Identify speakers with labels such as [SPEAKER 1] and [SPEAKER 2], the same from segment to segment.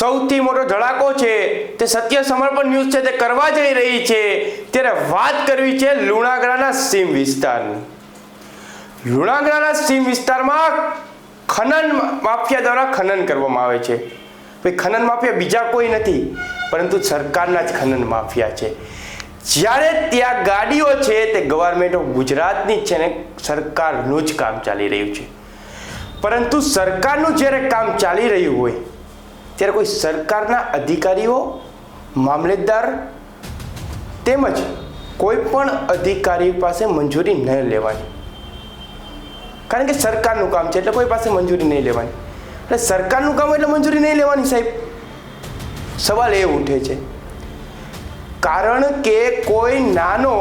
[SPEAKER 1] સૌથી મોટો ધડાકો છે તે સત્ય સમર્પણ ન્યૂઝ છે તે કરવા જઈ રહી છે. ત્યારે વાત કરવી છે લુણાગરાના સીમ વિસ્તારની. લુણાગરાના સીમ વિસ્તારમાં ખનન માફિયા દ્વારા ખનન કરવામાં આવે છે. ભાઈ, ખનન માફિયા બીજા કોઈ નથી, પરંતુ સરકારના જ ખનન માફિયા છે. જ્યારે ત્યાં ગાડીઓ છે તે ગવર્મેન્ટ ઓફ ગુજરાતની છે ને સરકારનું જ કામ ચાલી રહ્યું છે. પરંતુ સરકારનું જ્યારે કામ ચાલી રહ્યું હોય ત્યારે કોઈ સરકારના અધિકારીઓ, મામલેદાર તેમજ કોઈ પણ અધિકારી પાસે મંજૂરી ન લેવાની કારણ કે સરકારનું કામ છે એટલે કોઈ પાસે મંજૂરી નહીં લેવાની એટલે સરકારનું કામ એટલે મંજૂરી નહીં લેવાની સાહેબ. સવાલ એ ઉઠે છે. કારણ કે કોઈ નાનો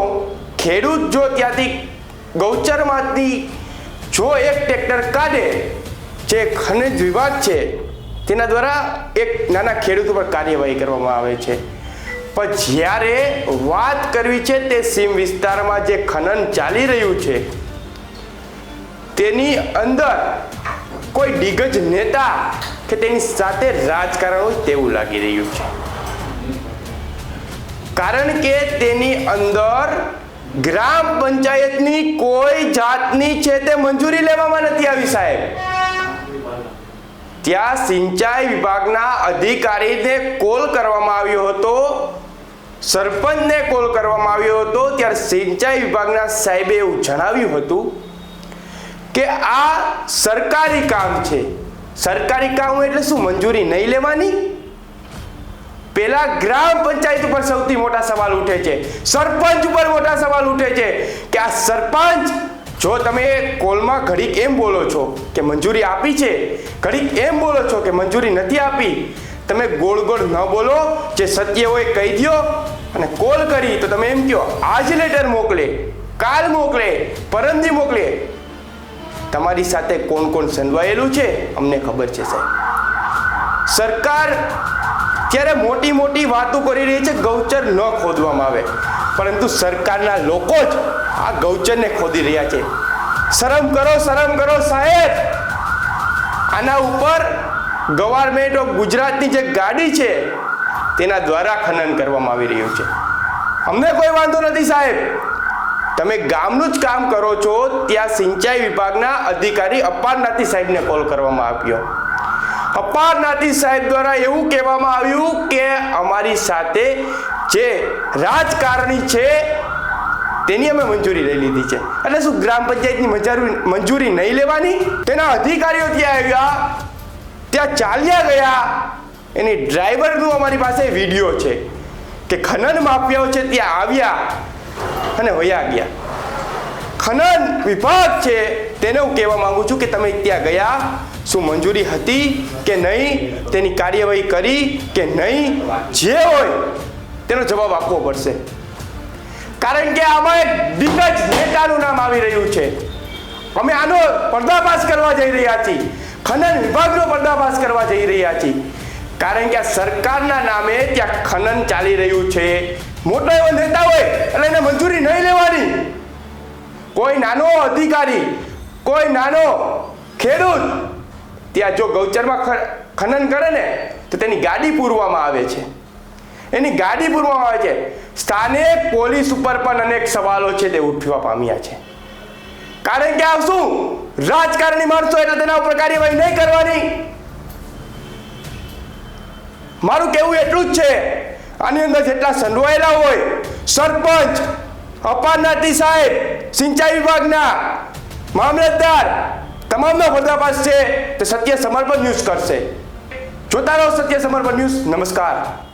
[SPEAKER 1] ખેડૂત જો ત્યાંથી ગૌચરમાંથી જો એક ટ્રેક્ટર કાઢે, જે ખનિજ વિવાદ છે તેના દ્વારા એક નાના ખેડૂત ઉપર કાર્યવાહી કરવામાં આવે છે. પણ જ્યારે વાત કરવી છે તે સીમ વિસ્તારમાં જે ખનન ચાલી રહ્યું છે, તેની અંદર કોઈ દિગ્ગજ નેતા કે તેની સાથે રાજકારણ હોય તેવું લાગી રહ્યું છે. કારણ કે તેની અંદર ગ્રામ પંચાયતની કોઈ જાતની છે તે મંજૂરી લેવામાં નથી આવી સાહેબ. ત્યાં સિંચાઈ વિભાગના અધિકારીને કોલ કરવામાં આવ્યો હતો. સરપંચને કોલ કરવામાં આવ્યો હતો. ત્યારે સિંચાઈ વિભાગના સાહેબે એવું જણાવ્યું હતું કે આ સરકારી કામ છે. સરકારી કામ એટલે શું મંજૂરી નહીં લેવાની? પેલા ગ્રામ પંચાયત ઉપર સૌથી મોટા સવાલ ઉઠે છે. સરપંચ ઉપર મોટા સવાલ ઉઠે છે કે આ સરપંચ જો તમે કોલમાં ઘડીક એમ બોલો છો કે મંજૂરી આપી છે, ઘડીક એમ બોલો છો કે મંજૂરી નથી આપી, તમે ગોળ ગોળ ન બોલો, જે સત્ય હોય કહી દો અને કોલ કરી તો તમે એમ કહો આજ લેટર મોકલે, કાલ મોકલે, પરમદી મોકલે. તમારી સાથે કોણ કોણ સંડવાયેલું છે, અમને ખબર છે, સાહેબ. સરકાર ત્યારે મોટી મોટી વાતો કરી રહી છે, ગૌચર ન ખોદવામાં આવે. પરંતુ સરકારના લોકો જ આ ગૌચરને ખોદી રહ્યા છે. શરમ કરો શરમ કરો સાહેબ. આના ઉપર ગવર્મેન્ટ ઓફ ગુજરાતની જે ગાડી છે, તેના દ્વારા ખનન કરવામાં આવી રહ્યું છે. અમને કોઈ વાંધો નથી સાહેબ. તમે ગામનું જ કામ કરો છો, ત્યાં સિંચાઈ વિભાગના અધિકારી અપારનાથી સાહેબને કોલ કરવામાં આવ્યો. અપારનાથી સાહેબ દ્વારા એવું કહેવામાં આવ્યું કે અમારી સાથે જે રાજકારણી છે તેની અમે મંજૂરી લઈ લીધી છે. એટલે શું ગ્રામ પંચાયતની મંજૂરી મંજૂરી નહીં લેવાની? તેના અધિકારીઓ ત્યાં આવ્યા, ત્યાં ચાલ્યા ગયા. એની ડ્રાઈવરનું અમારી પાસે વીડિયો છે કે ખનન માફિયાઓ છે ત્યાં આવ્યા અને વયા ગયા. ખનન વિભાગ છે તેને હું કહેવા માંગુ છું કે તમે ત્યાં ગયા, શું મંજૂરી હતી કે નહીં, તેની કાર્યવાહી કરી કે નહીં, જે હોય તેનો જવાબ આપવો પડશે. કારણ કે આમાં એક દિગ્ગજ નેતાનું નામ આવી રહ્યું છે. અમે આનો પર્દાફાશ કરવા જઈ રહ્યા છીએ. ખનન વિભાગનો પર્દાફાશ કરવા જઈ રહ્યા છીએ. કારણ કે આ સરકારના નામે ત્યાં ખનન ચાલી રહ્યું છે. મોટો એવો નેતા હોય, એટલે એને મંજૂરી નહીં લેવાની. કોઈ નાનો અધિકારી, કોઈ નાનો ખેડૂત, ત્યાં જો ગૌચરમાં ખનન કરે ને, તો તેની ગાડી પૂરવામાં આવે છે. એની ગાડી પૂરવામાં આવે છે. સ્થાનિક પોલીસ ઉપર પણ અનેક સવાલો છે તે ઉઠવા પામ્યા છે. કારણ કે આ શું? રાજકારણી માણસો એટલે તેના ઉપર કાર્યવાહી નહીં કરવાની. મારું કહેવું એટલું જ છે. આની અંદર જેટલા સંડવાયેલા હોય, સરપંચ અપારનાથી સાહેબ, સિંચાઈ વિભાગના, મામલતદાર, તમામનો પર્દાફાશ છે તે સત્ય સમર્પણ ન્યૂઝ કરશે. જોતા રહો સત્ય સમર્પણ ન્યૂઝ. નમસ્કાર.